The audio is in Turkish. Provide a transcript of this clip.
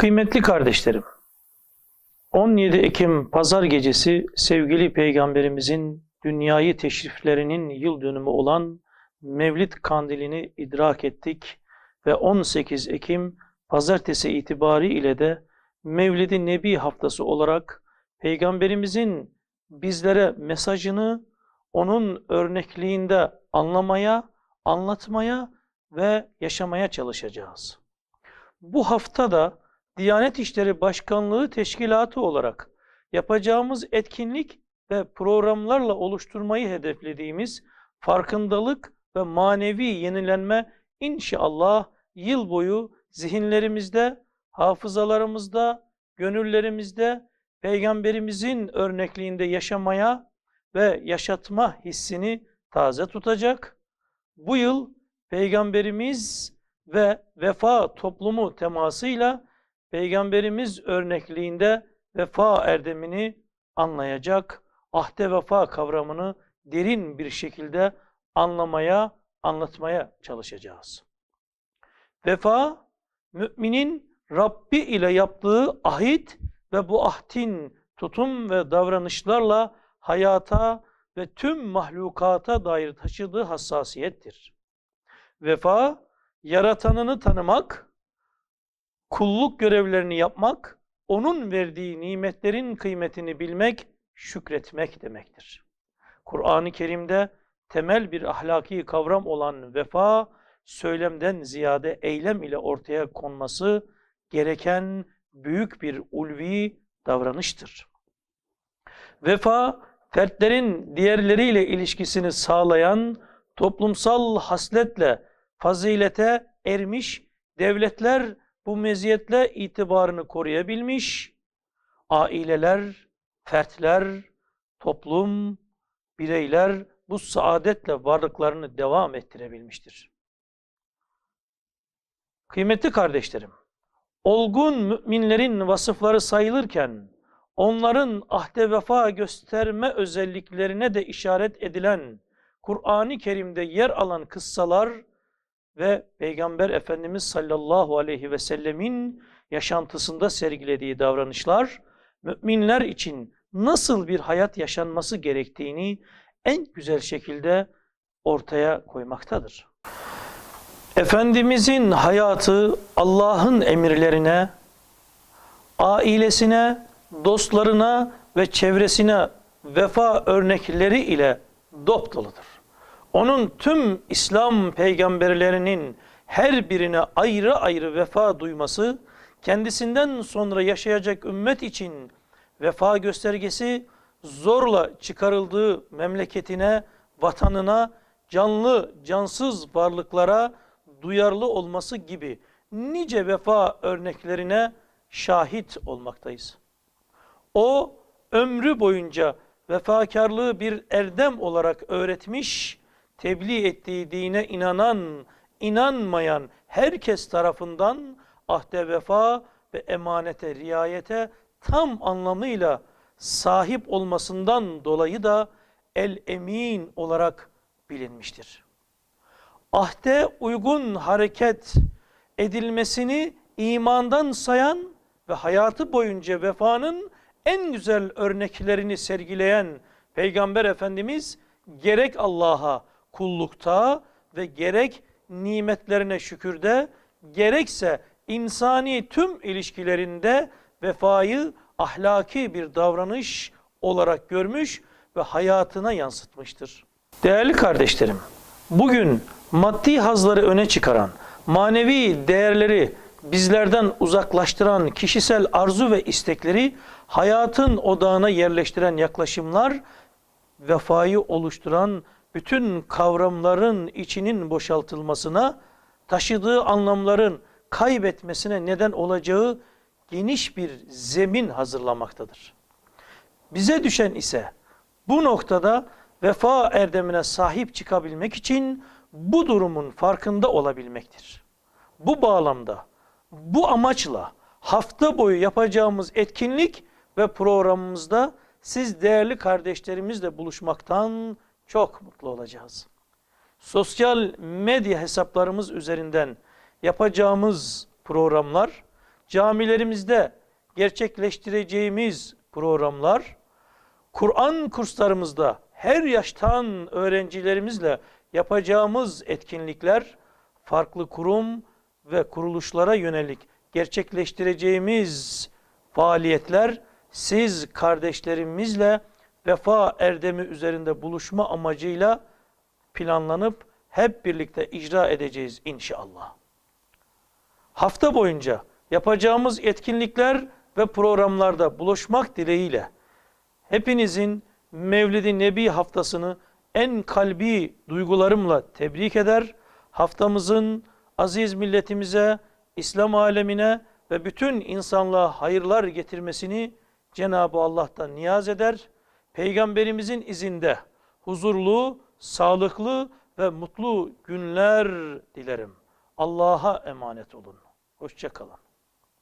Kıymetli kardeşlerim, 17 Ekim Pazar gecesi sevgili Peygamberimizin dünyayı teşriflerinin yıl dönümü olan Mevlid Kandilini idrak ettik ve 18 Ekim Pazartesi itibariyle de Mevlid-i Nebi haftası olarak Peygamberimizin bizlere mesajını onun örnekliğinde anlamaya, anlatmaya ve yaşamaya çalışacağız. Bu hafta da Diyanet İşleri Başkanlığı Teşkilatı olarak yapacağımız etkinlik ve programlarla oluşturmayı hedeflediğimiz farkındalık ve manevi yenilenme inşallah yıl boyu zihinlerimizde, hafızalarımızda, gönüllerimizde Peygamberimizin örnekliğinde yaşamaya ve yaşatma hissini taze tutacak. Bu yıl Peygamberimiz ve vefa toplumu temasıyla Peygamberimiz örnekliğinde vefa erdemini anlayacak, ahde vefa kavramını derin bir şekilde anlamaya, anlatmaya çalışacağız. Vefa, müminin Rabbi ile yaptığı ahit ve bu ahdin tutum ve davranışlarla hayata ve tüm mahlukata dair taşıdığı hassasiyettir. Vefa, yaratanını tanımak, kulluk görevlerini yapmak, onun verdiği nimetlerin kıymetini bilmek, şükretmek demektir. Kur'an-ı Kerim'de temel bir ahlaki kavram olan vefa, söylemden ziyade eylem ile ortaya konması gereken büyük bir ulvi davranıştır. Vefa, fertlerin diğerleriyle ilişkisini sağlayan, toplumsal hasletle fazilete ermiş devletler bu meziyetle itibarını koruyabilmiş, aileler, fertler, toplum, bireyler bu saadetle varlıklarını devam ettirebilmiştir. Kıymetli kardeşlerim, olgun müminlerin vasıfları sayılırken onların ahde vefa gösterme özelliklerine de işaret edilen Kur'an-ı Kerim'de yer alan kıssalar ve Peygamber Efendimiz sallallahu aleyhi ve sellemin yaşantısında sergilediği davranışlar müminler için nasıl bir hayat yaşanması gerektiğini en güzel şekilde ortaya koymaktadır. Efendimizin hayatı Allah'ın emirlerine, ailesine, dostlarına ve çevresine vefa örnekleri ile dop. Onun tüm İslam peygamberlerinin her birine ayrı ayrı vefa duyması, kendisinden sonra yaşayacak ümmet için vefa göstergesi zorla çıkarıldığı memleketine, vatanına, canlı, cansız varlıklara duyarlı olması gibi nice vefa örneklerine şahit olmaktayız. O ömrü boyunca vefakarlığı bir erdem olarak öğretmiş, tebliğ ettiği dine inanan, inanmayan herkes tarafından ahde vefa ve emanete, riayete tam anlamıyla sahip olmasından dolayı da el-emin olarak bilinmiştir. Ahde uygun hareket edilmesini imandan sayan ve hayatı boyunca vefanın en güzel örneklerini sergileyen Peygamber Efendimiz gerek Allah'a kullukta ve gerek nimetlerine şükürde gerekse insani tüm ilişkilerinde vefayı ahlaki bir davranış olarak görmüş ve hayatına yansıtmıştır. Değerli kardeşlerim, bugün maddi hazları öne çıkaran, manevi değerleri bizlerden uzaklaştıran kişisel arzu ve istekleri hayatın odağına yerleştiren yaklaşımlar vefayı oluşturan bütün kavramların içinin boşaltılmasına, taşıdığı anlamların kaybetmesine neden olacağı geniş bir zemin hazırlamaktadır. Bize düşen ise bu noktada vefa erdemine sahip çıkabilmek için bu durumun farkında olabilmektir. Bu bağlamda, bu amaçla hafta boyu yapacağımız etkinlik ve programımızda siz değerli kardeşlerimizle buluşmaktan çok mutlu olacağız. Sosyal medya hesaplarımız üzerinden yapacağımız programlar camilerimizde gerçekleştireceğimiz programlar, Kur'an kurslarımızda her yaştan öğrencilerimizle yapacağımız etkinlikler, farklı kurum ve kuruluşlara yönelik gerçekleştireceğimiz faaliyetler siz kardeşlerimizle vefa erdemi üzerinde buluşma amacıyla planlanıp hep birlikte icra edeceğiz inşallah. Hafta boyunca yapacağımız etkinlikler ve programlarda buluşmak dileğiyle hepinizin Mevlid-i Nebi haftasını en kalbi duygularımla tebrik eder. Haftamızın aziz milletimize, İslam alemine ve bütün insanlığa hayırlar getirmesini Cenab-ı Allah'tan niyaz eder. Peygamberimizin izinde huzurlu, sağlıklı ve mutlu günler dilerim. Allah'a emanet olun. Hoşçakalın.